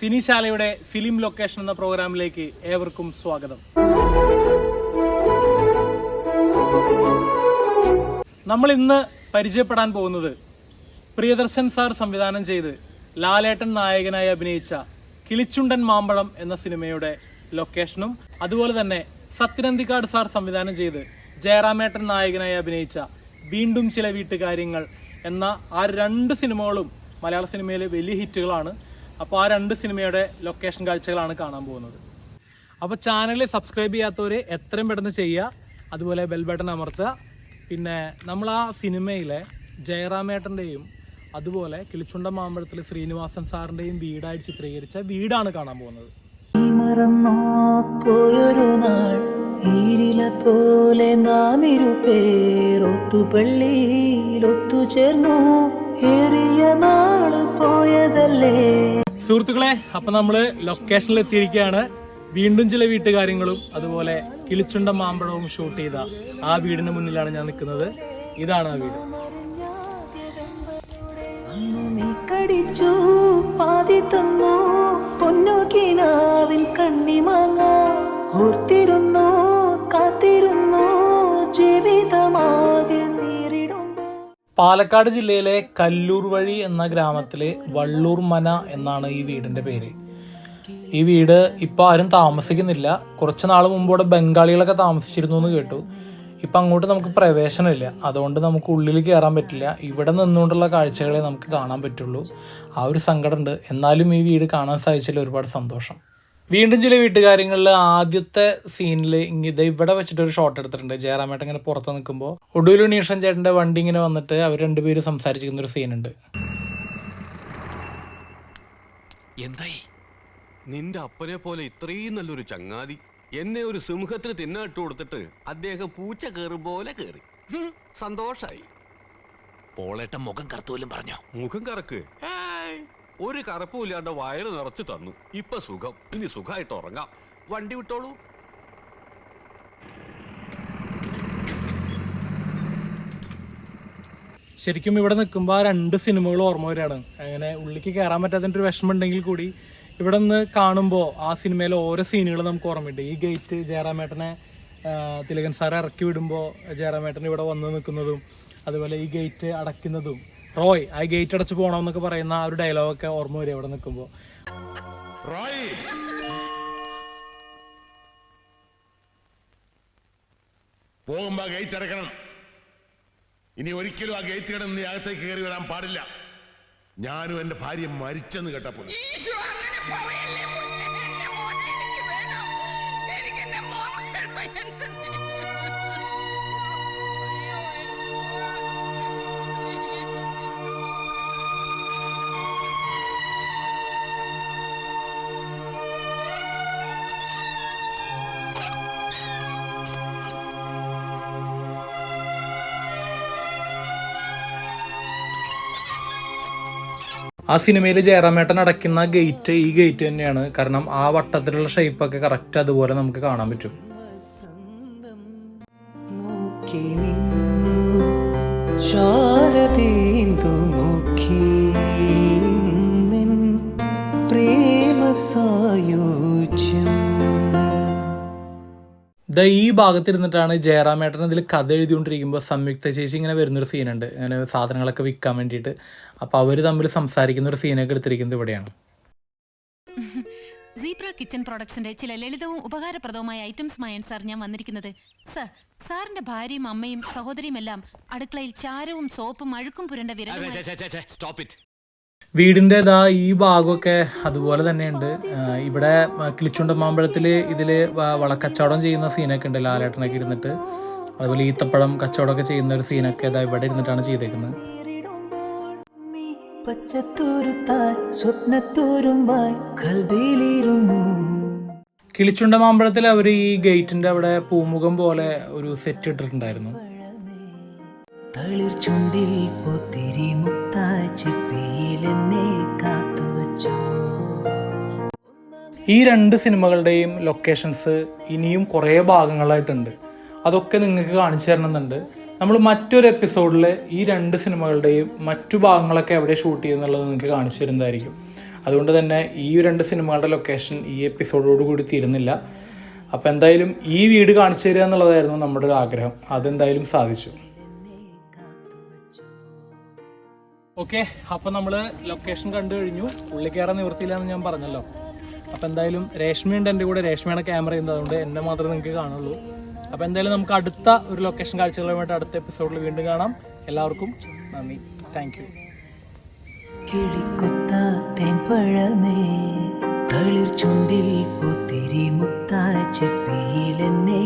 സിനിശാലയുടെ film location എന്ന പ്രോഗ്രാമിലേക്ക് ഏവർക്കും സ്വാഗതം. നമ്മൾ ഇന്ന് പരിചയപ്പെടാൻ പോകുന്നത് പ്രിയദർശൻ സാർ സംവിധാനം ചെയ്ത് ലാലേട്ടൻ നായകനായി അഭിനയിച്ച കിളിച്ചുണ്ടൻ മാമ്പഴം എന്ന സിനിമയുടെ ലൊക്കേഷനും അതുപോലെ തന്നെ സത്യനന്ദിക്കാട് സാർ സംവിധാനം ചെയ്ത് ജയറാമേട്ടൻ നായകനായി അഭിനയിച്ച വീണ്ടും ചില വീട്ടുകാര്യങ്ങൾ എന്ന ആ രണ്ട് സിനിമകളും മലയാള സിനിമയിലെ വലിയ ഹിറ്റുകളാണ്. അപ്പോൾ ആ രണ്ട് സിനിമയുടെ ലൊക്കേഷൻ കാഴ്ചകളാണ് കാണാൻ പോകുന്നത്. അപ്പോൾ ചാനൽ സബ്സ്ക്രൈബ് ചെയ്യാത്തവർ എത്രയും പെട്ടെന്ന് ചെയ്യുക. അതുപോലെ ബെൽ ബട്ടൺ അമർത്തുക. പിന്നെ നമ്മൾ ആ സിനിമയിലെ ജയറാമേട്ടന്റെയും അതുപോലെ കിളിച്ചുണ്ട മാമ്പഴത്തിൽ ശ്രീനിവാസൻ സാറിന്റെയും വീടായി ചിത്രീകരിച്ച വീടാണ് കാണാൻ പോകുന്നത്. പോയൊരു നാൾ പോലെ നാം ഇരുപേർ ഒത്തുപള്ളിയിൽ ഒത്തുചേർന്നു ഏറിയ നാൾ പോയതല്ലേ? സുഹൃത്തുക്കളെ അപ്പം നമ്മൾ ലൊക്കേഷനിൽ എത്തിയിരിക്കുകയാണ്. വീണ്ടും ചില വീട്ടുകാര്യങ്ങളും അതുപോലെ കിളിച്ചുണ്ട മാമ്പഴവും ഷൂട്ട് ചെയ്ത ആ വീടിന് മുന്നിലാണ് ഞാൻ നിൽക്കുന്നത്. ഇതാണ് ആ വീട്. കടിച്ചു പാതി പാലക്കാട് ജില്ലയിലെ കല്ലൂർ വഴി എന്ന ഗ്രാമത്തിലെ വള്ളൂർ മന എന്നാണ് ഈ വീടിന്റെ പേര്. ഈ വീട് ഇപ്പൊ ആരും താമസിക്കുന്നില്ല. കുറച്ച് നാൾ മുമ്പോടെ ബംഗാളികളൊക്കെ താമസിച്ചിരുന്നു എന്ന് കേട്ടു. ഇപ്പൊ അങ്ങോട്ട് നമുക്ക് പ്രവേശനമില്ല. അതുകൊണ്ട് നമുക്ക് ഉള്ളിൽ കയറാൻ പറ്റില്ല. ഇവിടെ നിന്നുകൊണ്ടുള്ള കാഴ്ചകളെ നമുക്ക് കാണാൻ പറ്റുള്ളൂ. ആ ഒരു സങ്കടമുണ്ട്. എന്നാലും ഈ വീട് കാണാൻ സാധിച്ചതിൽ ഒരുപാട് സന്തോഷം. വീണ്ടും ചില വീട്ടുകാര്യങ്ങളിൽ ആദ്യത്തെ സീനിൽ ഇത് ഇവിടെ വെച്ചിട്ട് ഒരു ഷോട്ട് എടുത്തിട്ടുണ്ട്. ജയറാമേട്ടൻ ഇങ്ങനെ പുറത്ത് നിൽക്കുമ്പോൾ ഒടുവിൽ ഉണ്ണീഷൻ ചേട്ടന്റെ വണ്ടി ഇങ്ങനെ വന്നിട്ട് അവർ രണ്ടുപേരും സംസാരിച്ചിരിക്കുന്ന ഒരു സീനുണ്ട്. എന്തായി? നിന്റെ അപ്പനെ പോലെ ഇത്രയും നല്ലൊരു ചങ്ങാതി എന്നെ ഒരു സിംഹത്തിന് തിന്നാട്ട് കൊടുത്തിട്ട് അദ്ദേഹം പൂച്ച കയറും പോലെ കയറി സന്തോഷായി. പോളേട്ട മുഖം കറുത്തോലും പറഞ്ഞോ? മുഖം കറക്ക്. ഏയ്, ഒരു കറുപ്പും ഇല്ലാണ്ട് വയറ് നിറച്ചു തന്നു. ഇപ്പൊ സുഖം. ഇനി സുഖമായിട്ട് ഉറങ്ങാം. വണ്ടി വിട്ടോളൂ. ശരിക്കും ഇവിടെ നിൽക്കുമ്പോൾ രണ്ട് സിനിമകൾ ഓർമ്മ വരികയാണ്. അങ്ങനെ ഉള്ളിലേക്ക് കയറാൻ പറ്റാത്തതിന്റെ ഒരു വിഷമം ഉണ്ടെങ്കിൽ കൂടി ഇവിടെ നിന്ന് കാണുമ്പോൾ ആ സിനിമയിലെ ഓരോ സീനുകൾ നമുക്ക് ഓർമ്മയുണ്ട്. ഈ ഗേറ്റ് ജയറാമേട്ടനെ തിലകൻ സാറെ ഇറക്കി വിടുമ്പോൾ ജയറാമേട്ടൻ ഇവിടെ വന്ന് നിൽക്കുന്നതും അതുപോലെ ഈ ഗേറ്റ് അടയ്ക്കുന്നതും റോയ് ആ ഗേറ്റ് അടച്ച് പോകണം എന്നൊക്കെ പറയുന്ന ആ ഒരു ഡയലോഗൊക്കെ ഓർമ്മ വരും അവിടെ നിൽക്കുമ്പോൾ പോകുമ്പോ ഗേറ്റ് അടക്കണം. ഇനി ഒരിക്കലും ആ ഗേറ്റ് കിടന്ന് അകത്തേക്ക് കയറി വരാൻ പാടില്ല. ഞാനും എന്റെ ഭാര്യ മരിച്ചെന്ന് കേട്ടപ്പോൾ. ആ സിനിമയിൽ ജയറാമേട്ടൻ അടയ്ക്കുന്ന ഗേറ്റ് ഈ ഗേറ്റ് തന്നെയാണ്. കാരണം ആ വട്ടത്തിലുള്ള ഷേപ്പൊക്കെ കറക്റ്റ് അതുപോലെ നമുക്ക് കാണാൻ പറ്റും. നോക്കി ദാ ഈ ഭാഗത്തിരുന്നിട്ടാണ് ജയറാമേട്ടൻ ഇതിൽ കഥ എഴുതിക്കൊണ്ടിരിക്കുമ്പോൾ സംയുക്ത ചേച്ചി ഇങ്ങനെ വരുന്നൊരു സീനുണ്ട് ഇങ്ങനെ സാധനങ്ങളൊക്കെ വിൽക്കാൻ വേണ്ടിയിട്ട്. അപ്പോൾ അവർ തമ്മിൽ സംസാരിക്കുന്ന ഒരു സീനൊക്കെ എടുത്തിരിക്കുന്നത് ഇവിടെയാണ്. സീബ്ര കിച്ചൺ പ്രോഡക്ട്സിന്റെ ചില ലളിതവും ഉപകാരപ്രദവുമായ ഐറ്റംസുമായാണ് സാർ ഞാൻ വന്നിരിക്കുന്നത്. സർ സാറിന്റെ ഭാര്യയും അമ്മയും സഹോദരിയും എല്ലാം അടുക്കളയിൽ ചാരവും സോപ്പും അഴുക്കും പുരണ്ട വിരലും സ്റ്റോപ്പ് ഇറ്റ് വീടിന്റെ ഇതാ ഈ ഭാഗമൊക്കെ അതുപോലെ തന്നെയുണ്ട്. ഇവിടെ കിളിച്ചുണ്ടമാമ്പഴത്തിൽ ഇതിൽ വളക്കച്ചവടം ചെയ്യുന്ന സീനൊക്കെ ഉണ്ട് ലാലേട്ടനൊക്കെ ഇരുന്നിട്ട്. അതുപോലെ ഈത്തപ്പഴം കച്ചവടമൊക്കെ ചെയ്യുന്ന ഒരു സീനൊക്കെ ഇതാ ഇവിടെ ഇരുന്നിട്ടാണ് ചെയ്തേക്കുന്നത്. കിളിച്ചുണ്ട മാമ്പഴത്തിൽ അവർ ഈ ഗേറ്റിന്റെ അവിടെ പൂമുഖം പോലെ ഒരു സെറ്റ് ഇട്ടിട്ടുണ്ടായിരുന്നു. ഈ രണ്ട് സിനിമകളുടെയും ലൊക്കേഷൻസ് ഇനിയും കുറേ ഭാഗങ്ങളായിട്ടുണ്ട്. അതൊക്കെ നിങ്ങൾക്ക് കാണിച്ചു തരണമെന്നുണ്ട്. നമ്മൾ മറ്റൊരു എപ്പിസോഡിൽ ഈ രണ്ട് സിനിമകളുടെയും മറ്റു ഭാഗങ്ങളൊക്കെ എവിടെ ഷൂട്ട് ചെയ്യുന്നുള്ളത് നിങ്ങൾക്ക് കാണിച്ചു തരുന്നതായിരിക്കും. അതുകൊണ്ട് തന്നെ ഈ രണ്ട് സിനിമകളുടെ ലൊക്കേഷൻ ഈ എപ്പിസോഡോട് കൂടി തീരുന്നില്ല. അപ്പോൾ എന്തായാലും ഈ വീട് കാണിച്ചു തരിക എന്നുള്ളതായിരുന്നു നമ്മുടെ ഒരു ആഗ്രഹം. അതെന്തായാലും സാധിച്ചു. ഓക്കെ അപ്പോൾ നമ്മൾ ലൊക്കേഷൻ കണ്ടു കഴിഞ്ഞു. ഉള്ളിക്കേറാൻ കയറാൻ എന്ന് ഞാൻ പറഞ്ഞല്ലോ. അപ്പോൾ എന്തായാലും രേഷ്മയുണ്ട് എന്റെ കൂടെ. രേഷ്മയാണ് ക്യാമറ ചെയ്യുന്നത് അതുകൊണ്ട് എന്നെ മാത്രമേ നിങ്ങൾക്ക് കാണുള്ളൂ. അപ്പോൾ എന്തായാലും നമുക്ക് അടുത്ത ഒരു ലൊക്കേഷൻ കാഴ്ചകളുമായിട്ട് അടുത്ത എപ്പിസോഡിൽ വീണ്ടും കാണാം. എല്ലാവർക്കും നന്ദി. താങ്ക് യു കിളിക്കൊത്താത്തേൻ പഴമേ തളിർ ചുണ്ടിൽ പൊത്തിരി മുത്താച്ചിപ്പിയിലെന്നെ